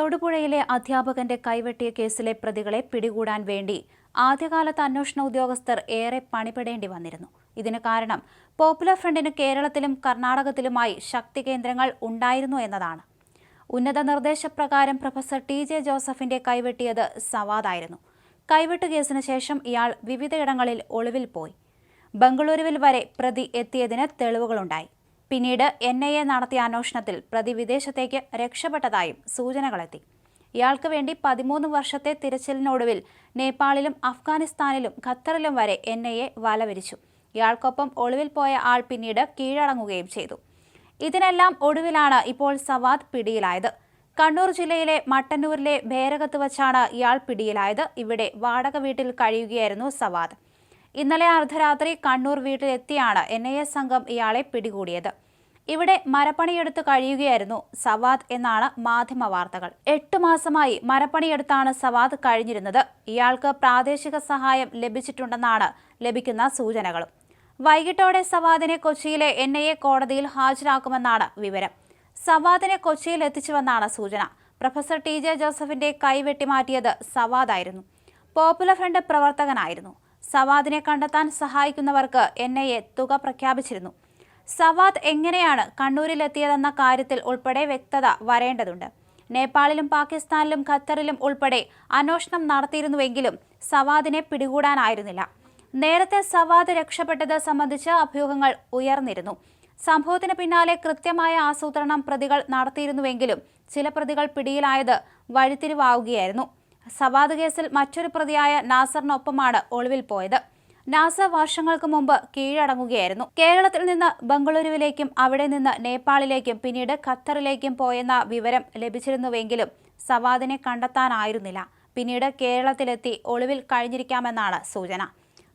തൊടുപുഴയിലെ അധ്യാപകന്റെ കൈവെട്ടിയ കേസിലെ പ്രതികളെ പിടികൂടാൻ വേണ്ടി ആദ്യകാലത്ത് അന്വേഷണ ഉദ്യോഗസ്ഥർ ഏറെ പണിപ്പെടേണ്ടി വന്നിരുന്നു. ഇതിന് കാരണം പോപ്പുലർ ഫ്രണ്ടിന് കേരളത്തിലും കർണാടകത്തിലുമായി ശക്തി കേന്ദ്രങ്ങൾ ഉണ്ടായിരുന്നു എന്നതാണ്. ഉന്നത നിർദ്ദേശപ്രകാരം പ്രൊഫസർ ടി ജെ ജോസഫിന്റെ കൈവെട്ടിയത് സവാദായിരുന്നു. കൈവെട്ട് കേസിന് ശേഷം ഇയാൾ വിവിധയിടങ്ങളിൽ ഒളിവിൽ പോയി. ബംഗളൂരുവിൽ വരെ പ്രതി എത്തിയതിന് തെളിവുകളുണ്ടായി. പിന്നീട് എൻ ഐ എ നടത്തിയ അന്വേഷണത്തിൽ പ്രതി വിദേശത്തേക്ക് രക്ഷപ്പെട്ടതായും സൂചനകളെത്തി. ഇയാൾക്ക് വേണ്ടി പതിമൂന്ന് വർഷത്തെ തിരച്ചിലിനൊടുവിൽ നേപ്പാളിലും അഫ്ഗാനിസ്ഥാനിലും ഖത്തറിലും വരെ എൻ ഐ എ വലവിരിച്ചു. ഇയാൾക്കൊപ്പം ഒളിവിൽ പോയ ആൾ പിന്നീട് കീഴടങ്ങുകയും ചെയ്തു. ഇതിനെല്ലാം ഒടുവിലാണ് ഇപ്പോൾ സവാദ് പിടിയിലായത്. കണ്ണൂർ ജില്ലയിലെ മട്ടന്നൂരിലെ ഭേരകത്ത് വച്ചാണ് ഇയാൾ പിടിയിലായത്. ഇവിടെ വാടക വീട്ടിൽ കഴിയുകയായിരുന്നു സവാദ്. ഇന്നലെ അർദ്ധരാത്രി കണ്ണൂർ വീട്ടിലെത്തിയാണ് എൻ ഐ എ സംഘം ഇയാളെ പിടികൂടിയത്. ഇവിടെ മരപ്പണിയെടുത്ത് കഴിയുകയായിരുന്നു സവാദ് എന്നാണ് മാധ്യമ വാർത്തകൾ. എട്ട് മാസമായി മരപ്പണിയെടുത്താണ് സവാദ് കഴിഞ്ഞിരുന്നത്. ഇയാൾക്ക് പ്രാദേശിക സഹായം ലഭിച്ചിട്ടുണ്ടെന്നാണ് ലഭിക്കുന്ന സൂചനകളും. വൈകിട്ടോടെ സവാദിനെ കൊച്ചിയിലെ എൻ ഐ എ കോടതിയിൽ ഹാജരാക്കുമെന്നാണ് വിവരം. സവാദിനെ കൊച്ചിയിൽ എത്തിച്ചുവെന്നാണ് സൂചന. പ്രൊഫസർ ടി ജെ ജോസഫിന്റെ കൈ വെട്ടിമാറ്റിയത് സവാദായിരുന്നു. Popular front പ്രവർത്തകനായിരുന്നു. സവാദിനെ കണ്ടെത്താൻ സഹായിക്കുന്നവർക്ക് എൻ ഐ എ തുക പ്രഖ്യാപിച്ചിരുന്നു. സവാദ് എങ്ങനെയാണ് കണ്ണൂരിലെത്തിയതെന്ന കാര്യത്തിൽ ഉൾപ്പെടെ വ്യക്തത വരേണ്ടതുണ്ട്. നേപ്പാളിലും പാകിസ്ഥാനിലും ഖത്തറിലും ഉൾപ്പെടെ അന്വേഷണം നടത്തിയിരുന്നുവെങ്കിലും സവാദിനെ പിടികൂടാനായിരുന്നില്ല. നേരത്തെ സവാദ് രക്ഷപ്പെട്ടത് സംബന്ധിച്ച് അഭ്യൂഹങ്ങൾ ഉയർന്നിരുന്നു. സംഭവത്തിന് പിന്നാലെ കൃത്യമായ ആസൂത്രണം പ്രതികൾ നടത്തിയിരുന്നുവെങ്കിലും ചില പ്രതികൾ പിടിയിലായത് വഴിത്തിരിവാവുകയായിരുന്നു സവാദ് കേസിൽ മറ്റൊരു പ്രതിയായ നാസറിനൊപ്പമാണ് ഒളിവിൽ പോയത്. നാസ വർഷങ്ങൾക്ക് മുമ്പ് കീഴടങ്ങുകയായിരുന്നു. കേരളത്തിൽ നിന്ന് ബംഗളൂരുവിലേക്കും അവിടെ നിന്ന് നേപ്പാളിലേക്കും പിന്നീട് ഖത്തറിലേക്കും പോയെന്ന വിവരം ലഭിച്ചിരുന്നുവെങ്കിലും സവാദിനെ കണ്ടെത്താനായിരുന്നില്ല. പിന്നീട് കേരളത്തിലെത്തി ഒളിവിൽ കഴിഞ്ഞിരിക്കാമെന്നാണ് സൂചന.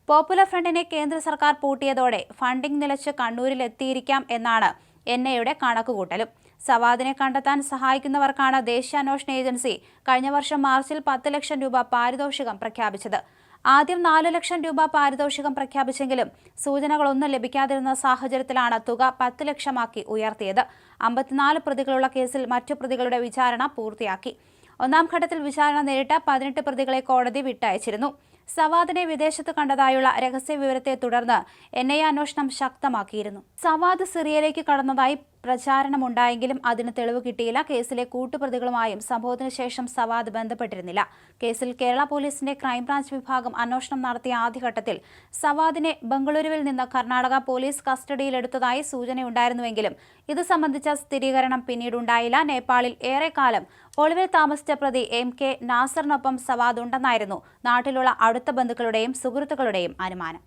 പോപ്പുലർ ഫ്രണ്ടിനെ കേന്ദ്ര സർക്കാർ പൂട്ടിയതോടെ ഫണ്ടിംഗ് നിലച്ച് കണ്ണൂരിലെത്തിയിരിക്കാം എന്നാണ് എൻ ഐയുടെ കണക്കുകൂട്ടലും. സവാദിനെ കണ്ടെത്താൻ സഹായിക്കുന്നവർക്കാണ് ദേശീയാന്വേഷണ ഏജൻസി കഴിഞ്ഞ വർഷം മാർച്ചിൽ പത്ത് ലക്ഷം രൂപ പാരിതോഷികം പ്രഖ്യാപിച്ചത്. ആദ്യം നാല് ലക്ഷം രൂപ പാരിതോഷികം പ്രഖ്യാപിച്ചെങ്കിലും സൂചനകളൊന്നും ലഭിക്കാതിരുന്ന സാഹചര്യത്തിലാണ് തുക പത്ത് ലക്ഷമാക്കി ഉയർത്തിയത്. അമ്പത്തിനാല് പ്രതികളുള്ള കേസിൽ മറ്റു പ്രതികളുടെ വിചാരണ പൂർത്തിയാക്കി. ഒന്നാം ഘട്ടത്തിൽ വിചാരണ നേരിട്ട പതിനെട്ട് പ്രതികളെ കോടതി വിട്ടയച്ചിരുന്നു. സവാദിനെ വിദേശത്ത് കണ്ടതായുള്ള രഹസ്യ വിവരത്തെ തുടർന്ന് എൻ ഐ അന്വേഷണം ശക്തമാക്കിയിരുന്നു. സവാദ് സിറിയയിലേക്ക് കടന്നതായി പ്രചാരണമുണ്ടായെങ്കിലും അതിന് തെളിവ് കിട്ടിയില്ല. കേസിലെ കൂട്ടുപ്രതികളുമായും സംഭവത്തിന് ശേഷം സവാദ് ബന്ധപ്പെട്ടിരുന്നില്ല. കേസിൽ കേരള പോലീസിന്റെ ക്രൈംബ്രാഞ്ച് വിഭാഗം അന്വേഷണം നടത്തിയ ആദ്യഘട്ടത്തിൽ സവാദിനെ ബംഗളൂരുവിൽ നിന്ന് കർണാടക പോലീസ് കസ്റ്റഡിയിലെടുത്തതായി സൂചനയുണ്ടായിരുന്നുവെങ്കിലും ഇത് സംബന്ധിച്ച സ്ഥിരീകരണം പിന്നീടുണ്ടായില്ല. നേപ്പാളിൽ ഏറെക്കാലം ഒളിവിൽ താമസിച്ച പ്രതി എം കെ നാസറിനൊപ്പം സവാദ് ഉണ്ടെന്നായിരുന്നു നാട്ടിലുള്ള അടുത്ത ബന്ധുക്കളുടെയും സുഹൃത്തുക്കളുടെയും അനുമാനം.